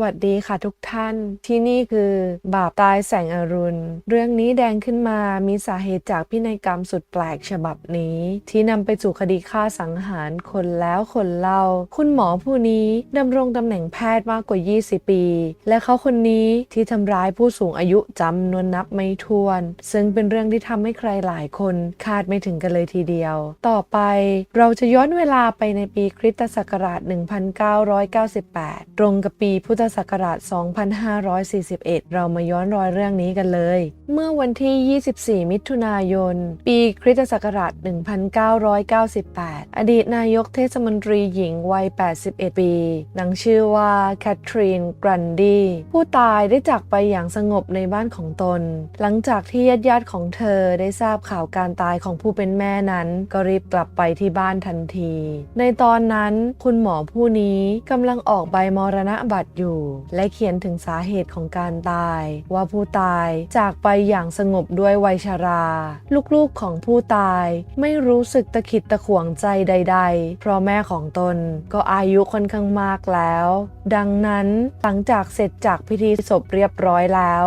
วัสดีค่ะทุกท่าน ที่นี่คือบาปตายแสงอรุณ เรื่องนี้แดงขึ้นมามีสาเหตุจากพินัยกรรมสุดแปลกฉบับนี้ ที่นำไปสู่คดีฆ่าสังหารคนแล้วคนเล่า คุณหมอผู้นี้ดำรงตำแหน่งแพทย์มากกว่า 20 ปี และเขาคนนี้ที่ทำร้ายผู้สูงอายุจำนวนนับไม่ถ้วน ซึ่งเป็นเรื่องที่ทำให้ใครหลายคนคาดไม่ถึงกันเลยทีเดียว ต่อไปเราจะย้อนเวลาไปในปีคริสตศักราช 1998 ตรงกับปีพุทธศักราช 2541 เรามาย้อนรอยเรื่องนี้กันเลย เมื่อวันที่ 24 มิถุนายน ปีคริสตศักราช 1998 อดีตนายกเทศมนตรีหญิงวัย 81 ปีนังชื่อว่าแคทรีนกรันดีผู้ตายได้จากไปอย่างสงบในบ้านของตน หลังจากที่ญาติๆของเธอได้ทราบข่าวการตายของผู้เป็นแม่นั้น ก็รีบกลับไปที่บ้านทันที ในตอนนั้นคุณหมอผู้นี้กำลังออกใบมรณะบัตรอยู่และเขียนถึงสาเหตุของการตาย ว่าผู้ตายจากไปอย่างสงบด้วยวัยชรา ลูกๆของผู้ตายไม่รู้สึกตะขิดตะขวงใจใด ๆ เพราะแม่ของตนก็อายุค่อนข้างมากแล้ว ดังนั้นหลังจากเสร็จจากพิธีศพเรียบร้อยแล้ว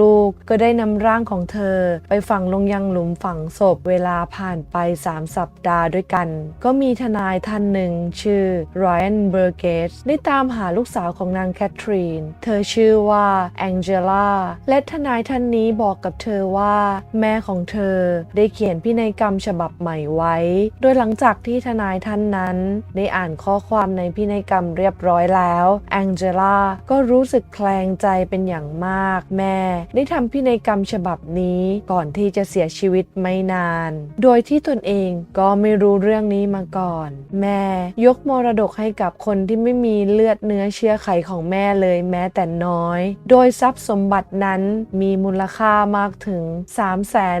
ลูกๆก็ได้นำร่างของเธอ ไปฝังลงยังหลุมฝังศพเวลาผ่านไป 3 สัปดาห์ด้วยกัน ก็มีทนายท่านหนึ่งชื่อรอยันเบอร์เกตได้ตามหาลูกสาวของนางแคทรีน เธอชื่อว่าแองเจล่าและทนายท่านนี้บอกกับเธอว่า แม่ของเธอได้เขียนพินัยกรรมฉบับใหม่ไว้ โดยหลังจากที่ทนายท่านนั้น ได้อ่านข้อความในพินัยกรรมเรียบร้อยแล้วแองเจล่าก็รู้สึกแคลงใจเป็นอย่างมาก แม่ ได้ทำพินัยกรรมฉบับนี้ก่อนที่จะเสียชีวิตไม่นาน โดยที่ตนเองก็ไม่รู้เรื่องนี้มาก่อน แม่ยกมรดกให้กับคนที่ไม่มีเลือดเนื้อเชื้อไขของแม่เลยแม้แต่น้อย โดยทรัพย์สมบัตินั้นมีมูลค่ามากถึง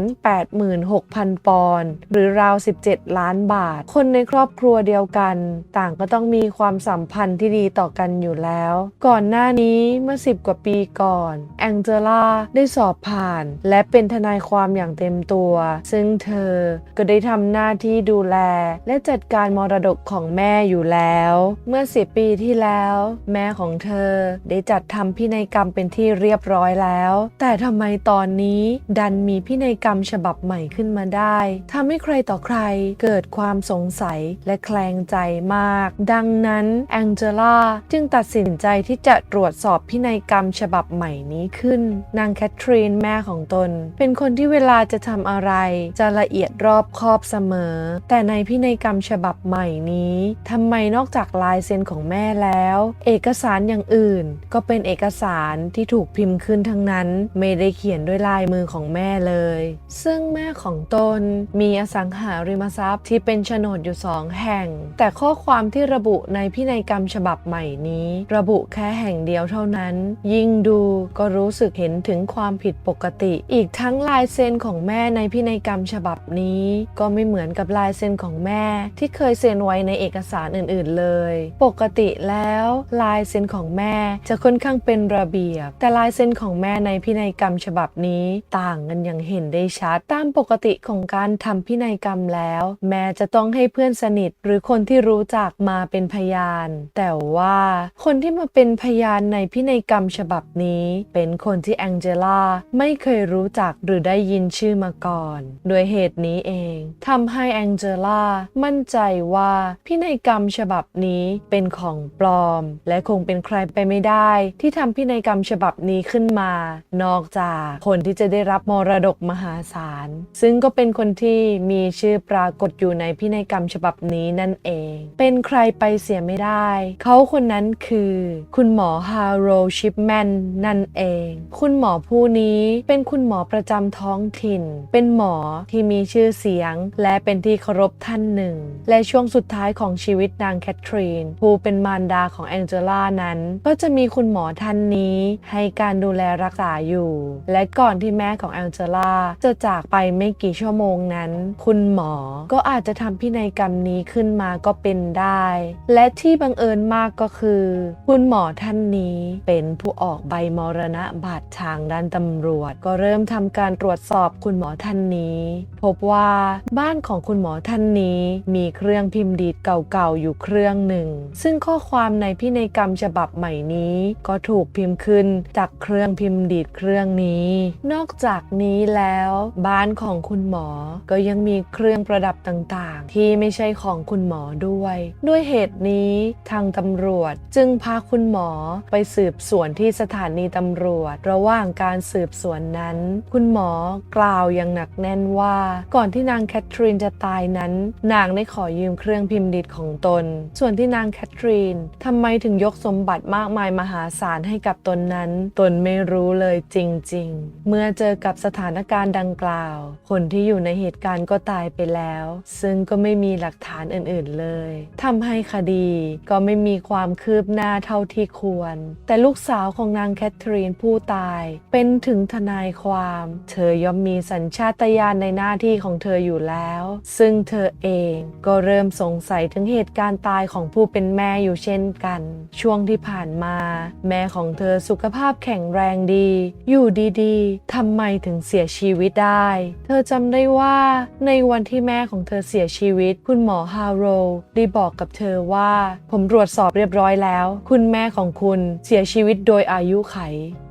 386,000 ปอนด์หรือราว 17 ล้านบาท คนในครอบครัวเดียวกัน ต่างก็ต้องมีความสัมพันธ์ที่ดีต่อกันอยู่แล้ว ก่อนหน้านี้เมื่อ 10 กว่าปีก่อน แองเจล่าได้สอบผ่าน และเป็นทนายความอย่างเต็มตัว ซึ่งเธอก็ได้ทำหน้าที่ดูแล และจัดการมรดกของแม่อยู่แล้ว เมื่อ 10 ปีที่แล้ว แม่ของเธอได้จัดทำพินัยกรรมเป็นที่เรียบร้อยแล้ว แต่ทำไมตอนนี้ดันมีพินัยกรรมฉบับใหม่ขึ้นมาได้ทำให้ใครต่อใครเกิดความสงสัยและแคลงใจมาก ดังนั้นแองเจล่าจึงตัดสินใจที่จะตรวจสอบพินัยกรรมฉบับใหม่นี้ขึ้น นางแคทรีนแม่ของตน เป็นคนที่เวลาจะทำอะไร จะละเอียดรอบคอบเสมอ แต่ในพินัยกรรมฉบับใหม่นี้ทำไมนอกจากลายเซ็นของแม่แล้ว เอกสารอย่างอื่น ก็เป็นเอกสารที่ถูกพิมพ์ขึ้นทั้งนั้นไม่ได้เขียนด้วยลายมือของแม่เลย ซึ่งแม่ของตนมีอสังหาริมทรัพย์ที่เป็นโฉนดอยู่สองแห่ง แต่ข้อความที่ระบุในพินัยกรรมฉบับใหม่นี้ ระบุแค่แห่งเดียวเท่านั้น ยิ่งดูก็รู้สึกเห็นถึงความผิดปกติ อีกทั้งลายเซ็นของแม่ในพินัยกรรมฉบับนี้ ก็ไม่เหมือนกับลายเซ็นของแม่ ที่เคยเซ็นไว้ในเอกสารอื่น ๆ เลย ปกติแล้วลายเซ็นของแม่ จะค่อนข้างเป็นระเบียบ แต่ลายเซ็นของแม่ในพินัยกรรมฉบับนี้ต่างกันอย่างเห็นได้ชัด ตามปกติของการทำพินัยกรรมแล้ว แม่จะต้องให้เพื่อนสนิท หรือคนที่รู้จักมาเป็นพยาน แต่ว่าคนที่มาเป็นพยานในพินัยกรรมฉบับนี้ เป็นคนที่แองเจล่าไม่เคยรู้จักหรือได้ยินชื่อมาก่อน โดยเหตุนี้เองทำให้แองเจล่ามั่นใจว่าพินัยกรรมฉบับนี้เป็นของปลอม และคงเป็นใครไปไม่ได้ที่ทำพินัยกรรมฉบับนี้ขึ้นมา นอกจากคนที่จะได้รับมรดกมหาศาล ซึ่งก็เป็นคนที่มีชื่อปรากฏอยู่ในพินัยกรรมฉบับนี้นั่นเอง เป็นใครไปเสียไม่ได้ เขาคนนั้นคือ คุณหมอฮาโรชิปแมนนั่นเอง คุณหมอผู้นี้เป็นคุณหมอประจำท้องถิ่น เป็นหมอที่มีชื่อเสียง และเป็นที่เคารพท่านหนึ่ง และช่วงสุดท้ายของชีวิตนางแคทรีน ผู้เป็นมารดาของแองเจล่านั้นก็จะมีคุณหมอท่านนี้ให้การดูแลรักษาอยู่ และก่อนที่แม่ของแองเจล่าจะจากไปไม่กี่ชั่วโมงนั้น คุณหมอก็อาจจะทำพินัยกรรมนี้ขึ้นมาก็เป็นได้ และที่บังเอิญมากก็คือ คุณหมอท่านนี้เป็นผู้ออกใบมรณะบัตรทางด้านตำรวจ ก็เริ่มทำการตรวจสอบคุณหมอท่านนี้ พบว่าบ้านของคุณหมอท่านนี้มีเครื่องพิมพ์ดีดเก่าๆอยู่เครื่องหนึ่ง ซึ่งข้อความในพินัยกรรมฉบับใหม่นี้ก็ถูกพิมพ์ขึ้นจากเครื่องพิมพ์ดีดเครื่องนี้ นอกจากนี้แล้ว บ้านของคุณหมอก็ยังมีเครื่องประดับต่างๆ ที่ไม่ใช่ของคุณหมอด้วย ด้วยเหตุนี้ทางตำรวจจึงพาคุณหมอไปสืบสวนที่สถานีตำรวจ ระหว่างการสืบสวนนั้น คุณหมอกล่าวอย่างหนักแน่นว่า ก่อนที่นางแคทรีนจะตายนั้น นางได้ขอยืมเครื่องพิมพ์ดิดของตน ส่วนที่นางแคทรีนทำไมถึงยกสมบัติมากมายมหาศาลให้กับตนนั้น ตนไม่รู้เลยจริง ๆ เมื่อเจอกับสถานการณ์ดังกล่าว คนที่อยู่ในเหตุการณ์ก็ตายไปแล้ว ซึ่งก็ไม่มีหลักฐานอื่น ๆ เลยทำให้คดีก็ไม่มีความคืบหน้าเท่าที่ควร แต่ลูกสาวของนางแคทเธอรีนผู้ตาย เป็นถึงทนายความ เธอย่อมมีสัญชาตญาณในหน้าที่ของเธออยู่แล้ว ซึ่งเธอเองก็เริ่มสงสัยถึงเหตุการณ์ตายของผู้เป็นแม่อยู่เช่นกัน ช่วงที่ผ่านมา แม่ของเธอสุขภาพแข็งแรงดี อยู่ดีๆทำไมถึงเสียชีวิตได้ เธอจำได้ว่าในวันที่แม่ของเธอเสียชีวิต คุณหมอฮาโรลได้บอกกับเธอว่า ผมตรวจสอบเรียบร้อยแล้ว คุณแม่ของคุณเสียชีวิตโดยอายุไข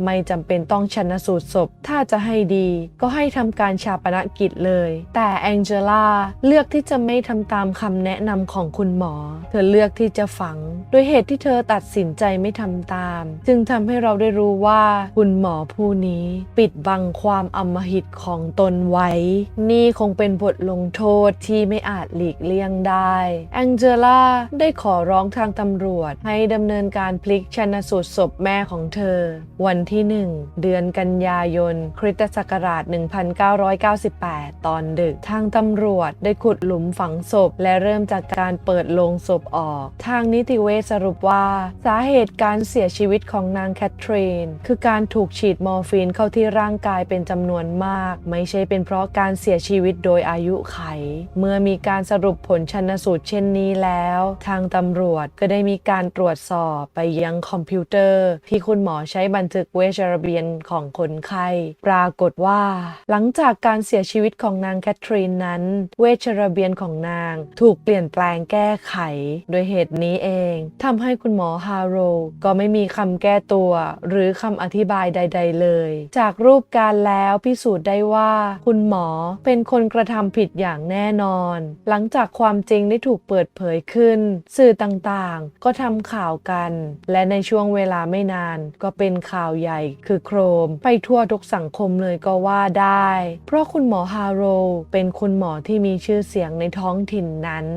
ไม่จำเป็นต้องชันสูตรศพ ถ้าจะให้ดีก็ให้ทำการชาปนกิจเลย แต่แองเจล่าเลือกที่จะไม่ทำตามคำแนะนำของคุณหมอ เธอเลือกที่จะฝัง โดยเหตุที่เธอตัดสินใจไม่ทำตาม จึงทำให้เราได้รู้ว่าคุณหมอผู้นี้ปิดบังความอำมหิตของตนไว้ นี่คงเป็นบทลงโทษที่ไม่อาจหลีกเลี่ยงได้ แองเจล่าได้ขอร้องทางตำรวจ ให้ดำเนินการพลิกชนสูตรศพแม่ของเธอ วันที่ 1 เดือนกันยายน คริสตศักราช 1998 ตอนดึก ทางตำรวจได้ขุดหลุมฝังศพ และเริ่มจากการเปิดโลงศพออก ทางนิติเวชสรุปว่าสาเหตุการเสียชีวิตของนางแคทรีน คือการถูกฉีดมอร์ฟีนเข้าที่ร่างกายเป็นจำนวนมาก ไม่ใช่เป็นเพราะการเสียชีวิตโดยอายุไข เมื่อมีการสรุปผลชันสูตรเช่นนี้แล้ว ทางตำรวจก็ได้มีการตรวจสอบไปยังคอมพิวเตอร์ ที่คุณหมอใช้บันทึกเวชระเบียนของคนไข้ ปรากฏว่า หลังจากการเสียชีวิตของนางแคทรีนนั้น เวชระเบียนของนาง ถูกเปลี่ยนแปลงแก้ไข โดยเหตุนี้เองทำให้คุณหมอฮาโรก็ไม่มีคำแก้ตัว หรือคำอธิบายใด ๆ เลย จากรูปการแล้วพิสูจน์ได้ว่า คุณหมอเป็นคนกระทำผิดอย่างแน่นอน หลังจากความจริงได้ถูกเปิดเผยขึ้น สื่อต่างๆ ก็ทำข่าวกัน และในช่วงเวลาไม่นาน ก็เป็นข่าวใหญ่คือโครม ไปทั่วทุกสังคมเลยก็ว่าได้ เพราะคุณหมอฮาโรเป็นคุณหมอที่มีชื่อเสียงในท้องถิ่นนั้น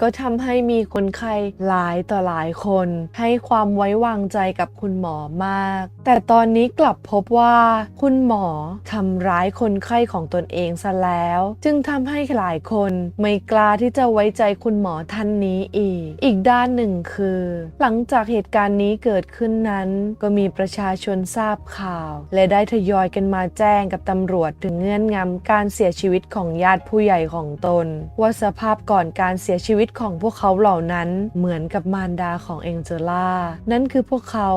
ก็ทำให้มีคนไข้หลายต่อหลายคน ให้ความไว้วางใจกับคุณหมอมาก แต่ตอนนี้กลับพบว่า คุณหมอทำร้ายคนไข้ของตนเองซะแล้ว จึงทำให้หลายคนไม่กล้าที่จะไว้ใจคุณหมอท่านนี้อีก อีกด้านหนึ่งคือ หลังจากเหตุการณ์นี้เกิดขึ้นนั้น ก็มีประชาชนทราบข่าว และได้ทยอยกันมาแจ้งกับตำรวจถึงเงื่อนงำการเสียชีวิตของญาติผู้ใหญ่ของตน ว่าสภาพก่อนการเสียชีวิตของพวกเขาเหล่านั้นเหมือนกับมารดาของเองเจล่านั่นคือพวกเขา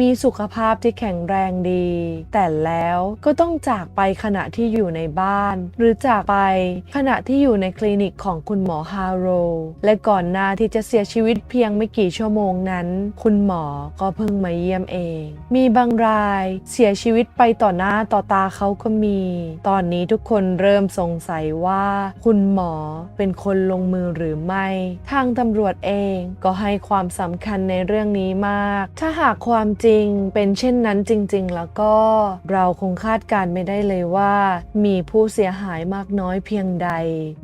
มีสุขภาพที่แข็งแรงดี แต่แล้วก็ต้องจากไปขณะที่อยู่ในบ้าน หรือจากไปขณะที่อยู่ในคลินิกของคุณหมอฮาโร และก่อนหน้าที่จะเสียชีวิตเพียงไม่กี่ชั่วโมงนั้น คุณหมอก็เพิ่งมาเยี่ยมเอง มีบางรายเสียชีวิตไปต่อหน้าต่อตาเขาก็มี ตอนนี้ทุกคนเริ่มสงสัยว่า คุณหมอเป็นคนลงมือหรือไม่ ทางตำรวจเองก็ให้ความสำคัญในเรื่องนี้มากถ้าหากความจริงเป็นเช่นนั้นจริง ๆ แล้วก็เราคงคาดการณ์ไม่ได้เลยว่า มีผู้เสียหายมากน้อยเพียงใด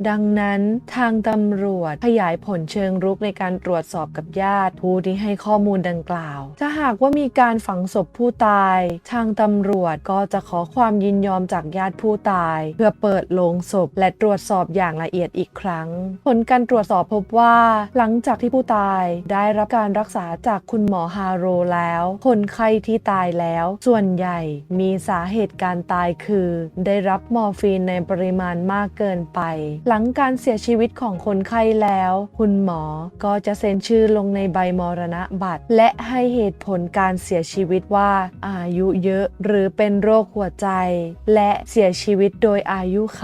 ดังนั้นทางตำรวจขยายผลเชิงรุกในการตรวจสอบกับญาติผู้ที่ให้ข้อมูลดังกล่าว ถ้าหากว่ามีการฝังศพผู้ตาย ทางตำรวจก็จะขอความยินยอมจากญาติผู้ตาย เพื่อเปิดโลงศพและตรวจสอบอย่างละเอียดอีกครั้ง ผลการตรวจสอบพบว่า หลังจากที่ผู้ตายได้รับการรักษาจากคุณหมอฮาโรแล้ว คนไข้ที่ตายแล้ว ส่วนใหญ่มีสาเหตุการตายคือ ได้รับมอร์ฟีนในปริมาณมากเกินไป หลังการเสียชีวิตของคนไข้แล้ว คุณหมอก็จะเซ็นชื่อลงในใบมรณะบัตร และให้เหตุผลการเสียชีวิตว่า อายุเยอะหรือเป็นโรคหัวใจ และเสียชีวิตโดยอายุไข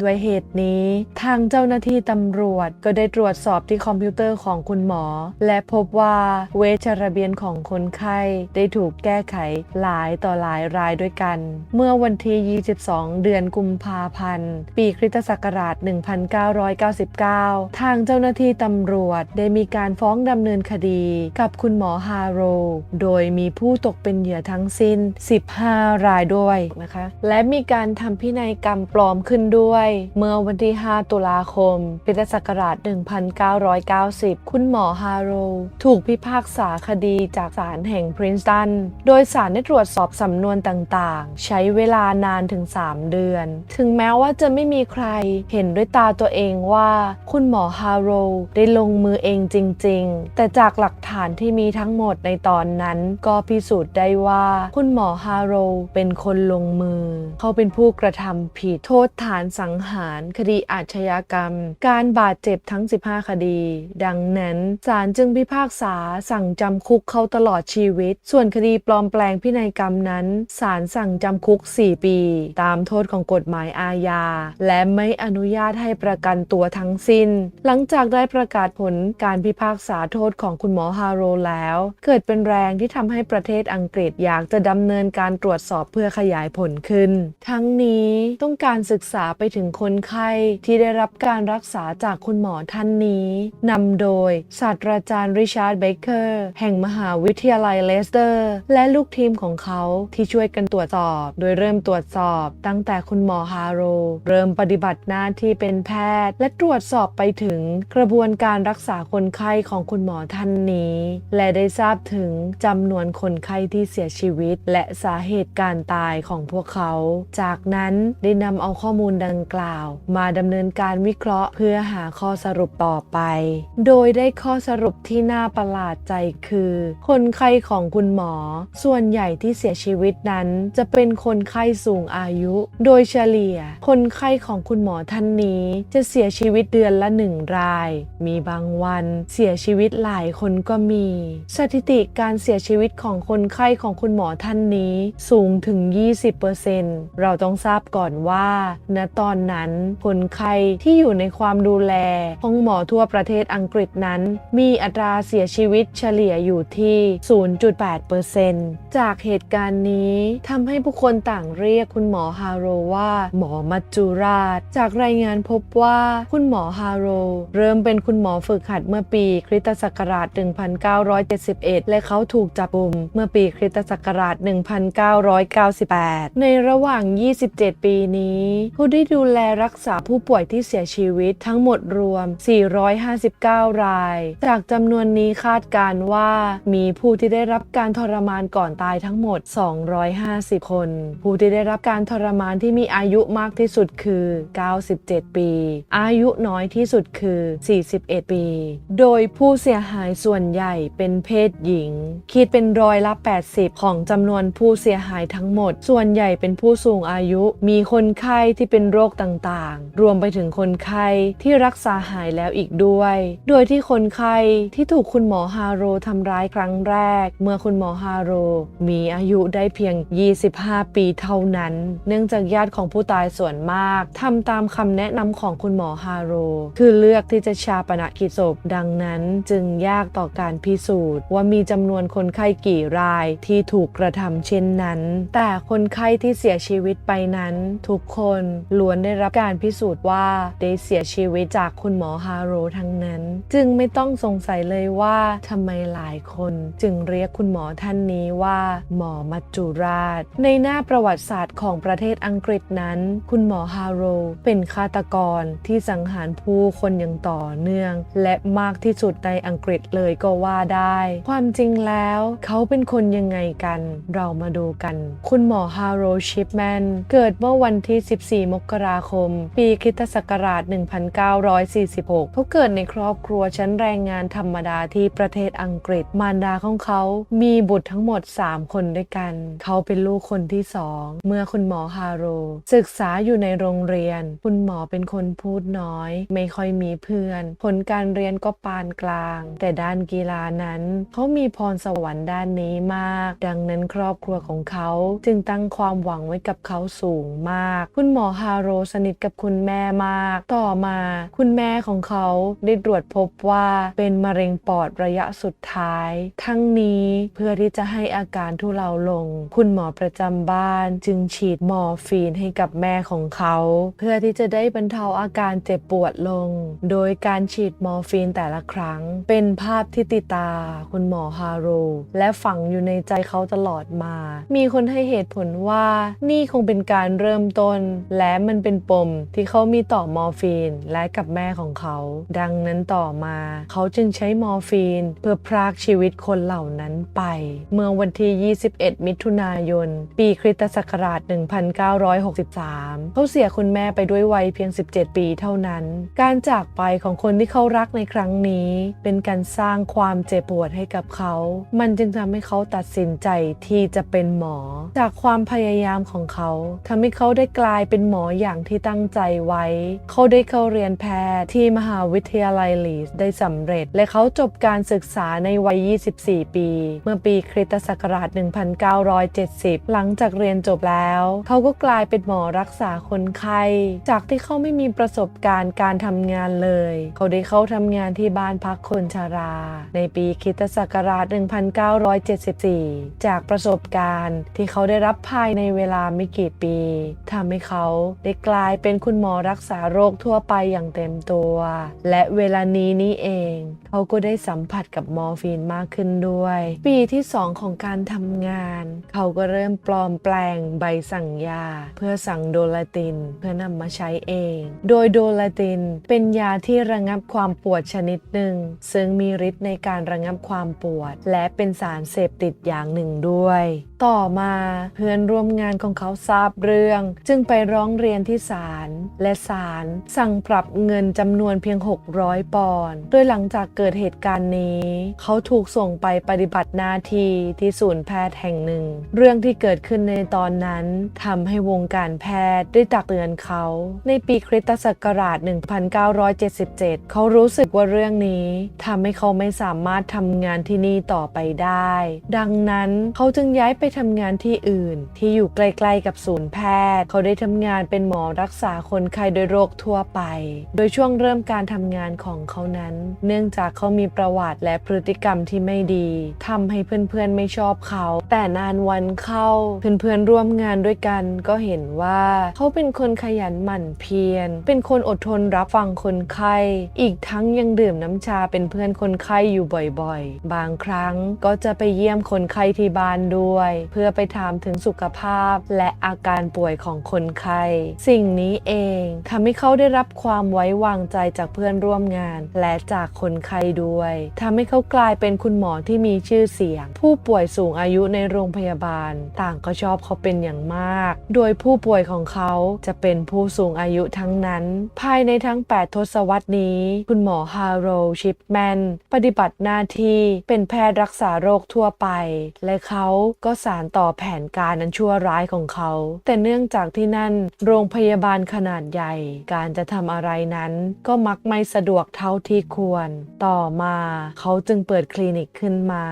ด้วยเหตุนี้ ทางเจ้าหน้าที่ตำรวจก็ได้ตรวจสอบที่คอมพิวเตอร์ของคุณหมอ และพบว่าเวชระระเบียนของคนไข้ได้ถูกแก้ไขหลายต่อหลายรายด้วยกัน เมื่อวันที่ 22 เดือนกุมภาพันธ์ ปีคริสตศักราช 1999 ทางเจ้าหน้าที่ตำรวจได้มีการฟ้องดำเนินคดีกับคุณหมอฮาโร โดยมีผู้ตกเป็นเหยื่อทั้งสิ้น 15 รายด้วยนะคะ และมีการทำพินัยกรรมปลอมขึ้นด้วย เมื่อวันที่ 5 ตุลาคมพุทธศักราช 1990 คุณหมอฮาโร ถูกพิพากษาคดีจากศาลแห่งพรินสตัน โดยศาลได้ตรวจสอบสำนวนต่างๆ ใช้เวลานานถึง 3 เดือน ถึงแม้ว่าจะไม่มีใครเห็นด้วยตาตัวเองว่า คุณหมอฮาโรได้ลงมือเองจริง ๆ แต่จากหลักฐานที่มีทั้งหมดในตอนนั้น ก็พิสูจน์ได้ว่าคุณหมอฮาโรเป็นคนลงมือ เขาเป็นผู้กระทำผิดโทษฐานสังหารคดีอาชญากรรม การบาดเจ็บทั้ง 15 คดี ดังนั้นศาลจึงพิพากษาสั่งจำคคุกเขาตลอดชีวิต ส่วนคดีปลอมแปลงพินัยกรรมนั้น ศาลสั่งจำคุก 4 ปี ตามโทษของกฎหมายอาญา และไม่อนุญาตให้ประกันตัวทั้งสิ้น หลังจากได้ประกาศผลการพิพากษาโทษของคุณหมอฮาโรแล้ว เกิดเป็นแรงที่ทำให้ประเทศอังกฤษอยากจะดำเนินการตรวจสอบเพื่อขยายผลขึ้น ทั้งนี้ต้องการศึกษาไปถึงคนไข้ที่ได้รับการรักษาจากคุณหมอท่านนี้นำโดยศาสตราจารย์ริชาร์ดเบเกอร์ แห่งมหาวิทยาลัยเลสเตอร์ และลูกทีมของเขาที่ช่วยกันตรวจสอบ โดยเริ่มตรวจสอบ ตั้งแต่คุณหมอฮาโร เริ่มปฏิบัติหน้าที่เป็นแพทย์ และตรวจสอบไปถึงกระบวนการรักษาคนไข้ของคุณหมอท่านนี้ และได้ทราบถึงจำนวนคนไข้ที่เสียชีวิต และสาเหตุการตายของพวกเขา จากนั้นได้นำเอาข้อมูลดังกล่าว มาดำเนินการวิเคราะห์ เพื่อหาข้อสรุปต่อไป โดยได้ข้อสรุปที่น่าประหลาดใจคือคนไข้ของคุณหมอ ส่วนใหญ่ที่เสียชีวิตนั้น จะเป็นคนไข้สูงอายุ โดยเฉลี่ย คนไข้ของคุณหมอท่านนี้จะเสียชีวิตเดือนละหนึ่งราย มีบางวันเสียชีวิตหลายคนก็มี สถิติการเสียชีวิตของคนไข้ของคุณหมอท่านนี้สูงถึง 20%เราต้องทราบก่อนว่า ณ ตอนนั้นคนไข้ที่อยู่ในความดูแลของหมอทั่วประเทศอังกฤษนั้น มีอัตราเสียชีวิตเฉลี่ยอยู่ที่ 0.8%จากเหตุการณ์นี้ทำให้ผู้คนต่างเรียกคุณหมอฮาโรว่า หมอมัจจุราช จากรายงานพบว่าคุณหมอฮาโร เริ่มเป็นคุณหมอฝึกหัดเมื่อปีคริสตศักราช 1971 และเขาถูกจับกุมเมื่อปีคริสตศักราช 1998 ในระหว่าง 27 ปีนี้เขาได้ดูแลรักษาผู้ป่วยที่เสียชีวิตทั้งหมดรวม 459 ราย จากจำนวนนี้คาดการณ์ว่ามีผู้ที่ได้รับการทรมานก่อนตายทั้งหมด 250 คน ผู้ที่ได้รับการทรมานที่มีอายุมากที่สุดคือ 97 ปี อายุน้อยที่สุดคือ 41 ปี โดยผู้เสียหายส่วนใหญ่เป็นเพศหญิง คิดเป็นร้อยละ 80 ของจำนวนผู้เสียหายทั้งหมด ส่วนใหญ่เป็นผู้สูงอายุ มีคนไข้ที่เป็นโรคต่างๆ รวมไปถึงคนไข้ที่รักษาหายแล้วอีกด้วย โดยที่คนไข้ที่ถูกคุณหมอฮาโรทำร้ายครั้งแรก เมื่อคุณหมอฮาโรมีอายุได้เพียง 25 ปีเท่านั้น เนื่องจากญาติของผู้ตายส่วนมากทำตามคำแนะนำของคุณหมอฮาโรคือเลือกที่จะชาปนกิจศพดังนั้นจึงยากต่อการพิสูจน์ ว่ามีจำนวนคนไข้กี่รายที่ถูกกระทำเช่นนั้น แต่คนไข้ที่เสียชีวิตไปนั้น ทุกคนล้วนได้รับการพิสูจน์ว่าได้เสียชีวิตจากคุณหมอฮาโรทั้งนั้น จึงไม่ต้องสงสัยเลยว่าทำไมหลายคนจึงเรียกคุณหมอท่านนี้ว่า หมอมัจจุราช ในหน้าประวัติศาสตร์ของประเทศอังกฤษนั้น คุณหมอฮาโรเป็นฆาตกรที่สังหารผู้คนอย่างต่อเนื่อง และมากที่สุดในอังกฤษเลยก็ว่าได้ ความจริงแล้วเขาเป็นคนยังไงกัน เรามาดูกัน คุณหมอฮาโรชิปแมนเกิดเมื่อวันที่ 14 มกราคม ปีคิตศักราช 1946 เขาเกิดในครอบครัวชั้นแรงงานธรรมดาที่ประเทศอังกฤษมารดาของเขามีบุตรทั้งหมด 3 คนด้วยกัน เขาเป็นลูกคนที่สองเมื่อคุณหมอฮาโรศึกษาอยู่ในโรงเรียน คุณหมอเป็นคนพูดน้อย ไม่ค่อยมีเพื่อน ผลการเรียนก็ปานกลาง แต่ด้านกีฬานั้น เขามีพรสวรรค์ด้านนี้มาก ดังนั้นครอบครัวของเขาจึงตั้งความหวังไว้กับเขาสูงมาก คุณหมอฮาโรสนิทกับคุณแม่มาก ต่อมา คุณแม่ของเขาได้ตรวจพบว่าเป็นมะเร็งปอดระยะสุดท้ายทั้งนี้เพื่อที่จะให้อาการทุเลาลง คุณหมอประจำบ้านจึงฉีดมอร์ฟีนให้กับแม่ของเขา เพื่อที่จะได้บรรเทาอาการเจ็บปวดลง โดยการฉีดมอร์ฟีนแต่ละครั้ง เป็นภาพที่ติดตา คุณหมอฮาโรและฝังอยู่ในใจเขาตลอดมา มีคนให้เหตุผลว่านี่คงเป็นการเริ่มต้น และมันเป็นปมที่เขามีต่อมอร์ฟีนและกับแม่ของเขา ดังนั้นต่อมา เขาจึงใช้มอร์ฟีนเพื่อพรากชีีวิตคนเหล่านั้นไป เมื่อวันที่ 21 มิถุนายน ปีคริสตศักราช 1963 เขาเสียคุณแม่ไปด้วยวัยเพียง 17 ปีเท่านั้น การจากไปของคนที่เขารักในครั้งนี้ เป็นการสร้างความเจ็บปวดให้กับเขา มันจึงทำให้เขาตัดสินใจที่จะเป็นหมอ จากความพยายามของเขาทำให้เขาได้กลายเป็นหมออย่างที่ตั้งใจไว้ เขาได้เข้าเรียนแพทย์ที่มหาวิทยาลัยลีสได้สำเร็จ และเขาจบการศึกษาในวัย24 ปี เมื่อปีคริสตศักราช 1970 หลังจากเรียนจบแล้ว เขาก็กลายเป็นหมอรักษาคนไข้ จากที่เขาไม่มีประสบการณ์การทำงานเลย เขาได้เข้าทำงานที่บ้านพักคนชรา ในปีคริสตศักราช 1974 จากประสบการณ์ที่เขาได้รับภายในเวลาไม่กี่ปีทำให้เขาได้กลายเป็นคุณหมอรักษาโรคทั่วไปอย่างเต็มตัว และเวลานี้นี่เอง เขาก็ได้สัมผัสกับมอร์ฟีนมากขึ้นด้วย ปีที่ 2 ของการทำงาน เขาก็เริ่มปลอมแปลงใบสั่งยา เพื่อสั่งโดลาตินเพื่อนำมาใช้เอง โดยโดลาตินเป็นยาที่ระงับความปวดชนิดหนึ่ง ซึ่งมีฤทธิ์ในการระงับความปวด และเป็นสารเสพติดอย่างหนึ่งด้วย ต่อมาเพื่อนร่วมงานของเขาทราบเรื่อง จึงไปร้องเรียนที่ศาลและศาลสั่งปรับเงินจำนวนเพียง 600 ปอนด์โดยหลังจากเกิดเหตุการณ์นี้ เขาถูกส่งไปปฏิบัติหน้าที่ที่ศูนย์แพทย์แห่งหนึ่ง เรื่องที่เกิดขึ้นในตอนนั้นทำให้วงการแพทย์ได้ตักเตือนเขา ในปีคริสตศักราช 1977 เขารู้สึกว่าเรื่องนี้ทำให้เขาไม่สามารถทำงานที่นี่ต่อไปได้ ดังนั้นเขาจึงย้ายไปทำงานที่อื่น ที่อยู่ใกล้ๆกับศูนย์แพทย์ เขาได้ทำงานเป็นหมอรักษาคนไข้โดยโรคทั่วไป โดยช่วงเริ่มการทำงานของเขานั้น เนื่องจากเขามีประวัติและพฤติกรรมที่ไม่ดีทำให้เพื่อนๆไม่ชอบเขา แต่นานวันเข้าเพื่อนๆร่วมงานด้วยกัน ก็เห็นว่าเขาเป็นคนขยันหมั่นเพียร เป็นคนอดทนรับฟังคนไข้ อีกทั้งยังดื่มน้ำชาเป็นเพื่อนคนไข้อยู่บ่อยๆ บางครั้งก็จะไปเยี่ยมคนไข้ที่บ้านด้วยเพื่อไปถามถึงสุขภาพและอาการป่วยของคนไข้สิ่งนี้เองทำให้เขาได้รับความไว้วางใจจากเพื่อนร่วมงาน และจากคนไข้ด้วยทำให้เขากลายเป็นคุณหมอที่มีชื่อเสียง ผู้ป่วยสูงอายุในโรงพยาบาล ต่างก็ชอบเขาเป็นอย่างมาก โดยผู้ป่วยของเขาจะเป็นผู้สูงอายุทั้งนั้น ภายในทั้ง 8 ทศวรรษนี้ คุณหมอฮาโรชิปแมนปฏิบัติหน้าที่เป็นแพทย์รักษาโรคทั่วไป และเขาก็สารต่อแผนการนั้นชั่วร้ายของเขา แต่เนื่องจากที่นั่น โรงพยาบาลขนาดใหญ่ การจะทำอะไรนั้นก็มักไม่สะดวกเท่าที่ควร ต่อมาเขาจึงเปิดคลินิกขึ้นมา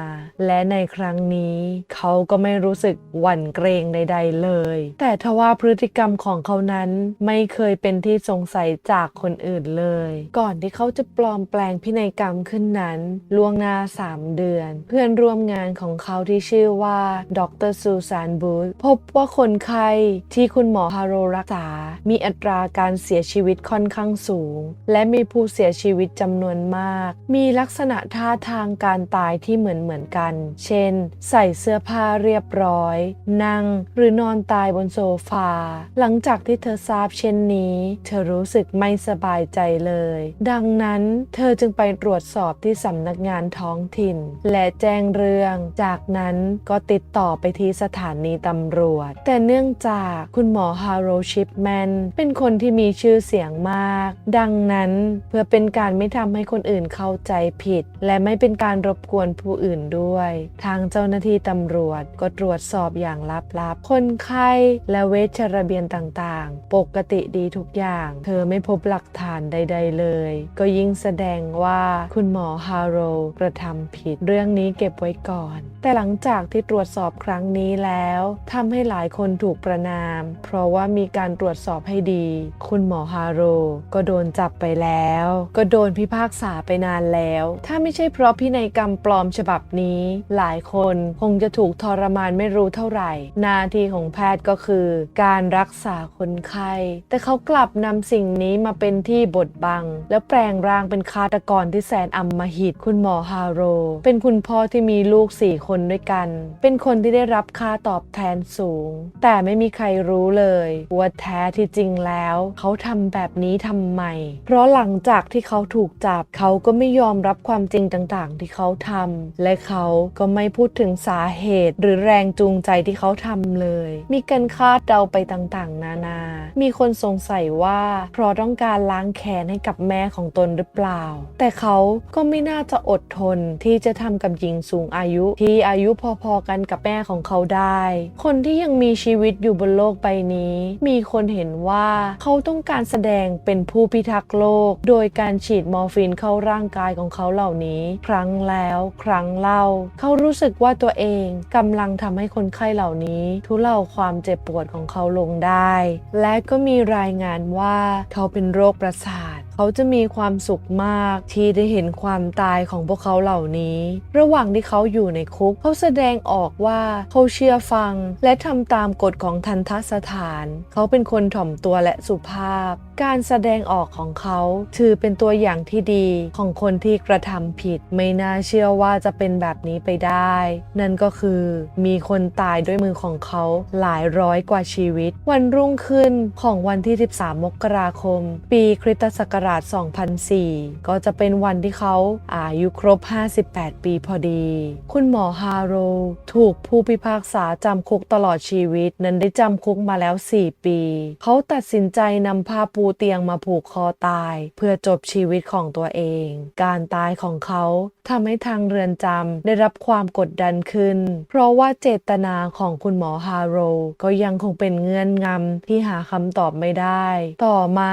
และในครั้งนี้ เขาก็ไม่รู้สึกหวั่นเกรงใด ๆเลย แต่ทว่าพฤติกรรมของเขานั้นไม่เคยเป็นที่สงสัยจากคนอื่นเลย ก่อนที่เขาจะปลอมแปลงพินัยกรรมขึ้นนั้นล่วงหน้า 3 เดือน เพื่อนร่วมงานของเขาที่ชื่อว่าดดรซูซานบูธพบว่าคนไข้ที่คุณหมอฮาโรรักษา มีอัตราการเสียชีวิตค่อนข้างสูง และมีผู้เสียชีวิตจำนวนมาก มีลักษณะท่าทางการตายที่เหมือนเหมือนกัน เช่น ใส่เสื้อผ้าเรียบร้อย นั่งหรือนอนตายบนโซฟา หลังจากที่เธอทราบเช่นนี้ เธอรู้สึกไม่สบายใจเลย ดังนั้นเธอจึงไปตรวจสอบที่สำนักงานท้องถิ่น และแจ้งเรื่อง จากนั้นก็ติดต่อไปที่สถานีตำรวจ แต่เนื่องจากคุณหมอฮาโรชิปแมนเป็นคนที่มีชื่อเสียงมาก ดังนั้นเพื่อเป็นการไม่ทำให้คนอื่นเข้าใจผิด และไม่เป็นการรบกวนผู้อื่นด้วย ทางเจ้าหน้าที่ตำรวจก็ตรวจสอบอย่างลับๆ คนไข้และเวชระเบียนต่างๆ ปกติดีทุกอย่าง เธอไม่พบหลักฐานใด ๆ เลย ก็ยิ่งแสดงว่าคุณหมอฮาโรกระทำผิด เรื่องนี้เก็บไว้ก่อน แต่หลังจากที่ตรวจสอบครั้งนี้แล้วทำให้หลายคนถูกประนาม เพราะว่ามีการตรวจสอบให้ดี คุณหมอฮาโรก็โดนจับไปแล้ว ก็โดนพิพากษาไปนานแล้ว ถ้าไม่ใช่เพราะพินัยกรรมปลอมฉบับนี้ หลายคนคงจะถูกทรมานไม่รู้เท่าไหร่ หน้าที่ของแพทย์ก็คือ การรักษาคนไข้ แต่เขากลับนำสิ่งนี้มาเป็นที่บดบัง แล้วแปลงร่างเป็นฆาตกรที่แสนอำมหิต คุณหมอฮาโร เป็นคุณพ่อที่มีลูกสี่คนด้วยกัน เป็นคนที่ได้รับค่าตอบแทนสูง แต่ไม่มีใครรู้เลยว่าแท้ที่จริงแล้ว เขาทำแบบนี้ทำไม เพราะหลังจากที่เขาถูกจับเขาก็ไม่ยอมรับความจริงต่างๆ ที่เขาทำและเขาก็ไม่พูดถึงสาเหตุ หรือแรงจูงใจที่เขาทำเลย มีการคาดเดาไปต่างๆ นานา มีคนสงสัยว่า เพราะต้องการล้างแค้นให้กับแม่ของตนหรือเปล่า แต่เขาก็ไม่น่าจะอดทนที่จะทำกับหญิงสูงอายุที่อายุพอๆกันกับแม่ของเขาได้ คนที่ยังมีชีวิตอยู่บนโลกใบนี้ มีคนเห็นว่าเขาต้องการแสดงเป็นผู้พิทักษ์โลก โดยการฉีดมอร์ฟีนเข้าร่างกายของเขาเหล่านี้ ครั้งแล้วครั้งเล่า เขารู้สึกว่าตัวเองกำลังทำให้คนไข้เหล่านี้ ทุเลาความเจ็บปวดของเขาลงได้ และก็มีรายงานว่าเขาเป็นโรคประสาท เขาจะมีความสุขมากที่ได้เห็นความตายของพวกเขาเหล่านี้ ระหว่างที่เขาอยู่ในคุก เขาแสดงออกว่าเขาเชื่อฟัง และทำตามกฎของทันทสถาน เขาเป็นคนถ่อมตัวและสุภาพ การแสดงออกของเขาถือเป็นตัวอย่างที่ดีของคนที่กระทำผิด ไม่น่าเชื่อว่าจะเป็นแบบนี้ไปได้ นั่นก็คือมีคนตายด้วยมือของเขาหลายร้อยกว่าชีวิต วันรุ่งขึ้นของวันที่ 13 มกราคม ปีคริสตศักราช2004 ก็จะเป็นวันที่เขาอายุครบ 58 ปีพอดี คุณหมอฮาโร ถูกผู้พิพากษาจำคุกตลอดชีวิต นั้นได้จำคุกมาแล้ว 4 ปี เขาตัดสินใจนำผ้าปูเตียงมาผูกคอตาย เพื่อจบชีวิตของตัวเอง การตายของเขา ทำให้ทางเรือนจำได้รับความกดดันขึ้น เพราะว่าเจตนาของคุณหมอฮาโร ก็ยังคงเป็นเงื่อนงำที่หาคำตอบไม่ได้ ต่อมา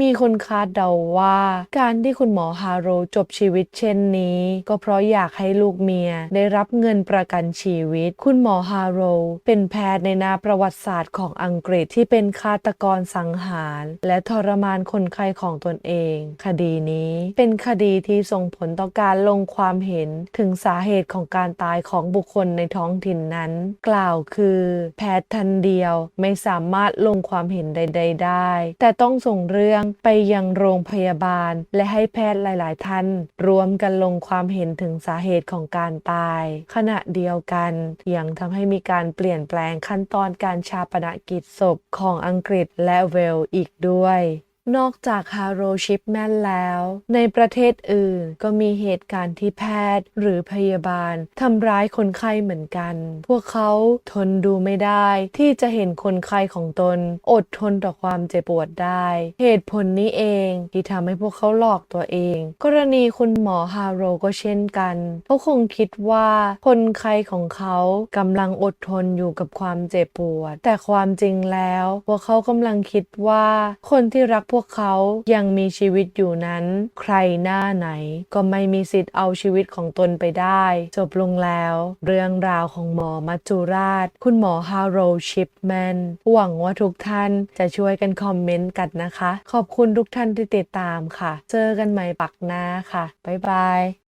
มีคนคาดเดาว่าการที่คุณหมอฮาโรจบชีวิตเช่นนี้ ก็เพราะอยากให้ลูกเมียได้รับเงินประกันชีวิต คุณหมอฮาโร เป็นแพทย์ในนาประวัติศาสตร์ของอังกฤษที่เป็นฆาตกรสังหาร และทรมานคนไข้ของตนเอง คดีนี้เป็นคดีที่ส่งผลต่อการลงความเห็นถึงสาเหตุของการตายของบุคคลในท้องถิ่นนั้น กล่าวคือ แพทย์ทันเดียวไม่สามารถลงความเห็นใด ๆ ได้ แต่ต้องส่งเรื่องไปยังโรงพยาบาล และให้แพทย์หลาย ๆ ท่านรวมกันลงความเห็นถึงสาเหตุของการตาย ขณะเดียวกันยังทำให้มีการเปลี่ยนแปลงขั้นตอนการชาปนกิจศพของอังกฤษและเวล์อีกด้วย นอกจากฮาโรชิปแมนแล้ว ในประเทศอื่นก็มีเหตุการณ์ที่แพทย์หรือพยาบาลทำร้ายคนไข้เหมือนกัน พวกเขาทนดูไม่ได้ที่จะเห็นคนไข้ของตน อดทนต่อความเจ็บปวดได้ เหตุผลนี้เองที่ทำให้พวกเขาหลอกตัวเอง กรณีคุณหมอฮาโรก็เช่นกันเขาคงคิดว่าคนไข้ของเขากำลังอดทนอยู่กับความเจ็บปวด แต่ความจริงแล้วพวกเขากำลังคิดว่าคนที่รักวกเขายังมีชีวิตอยู่นั้น ใครหน้าไหน ก็ไม่มีสิทธิ์เอาชีวิตของตนไปได้ จบลงแล้ว เรื่องราวของหมอมัจจุราช คุณหมอฮาโรชิปแมนหวังว่าทุกท่านจะช่วยกันคอมเมนต์กันนะคะ ขอบคุณทุกท่านที่ติดตามค่ะ เจอกันใหม่ปักหน้าค่ะ บ๊ายบาย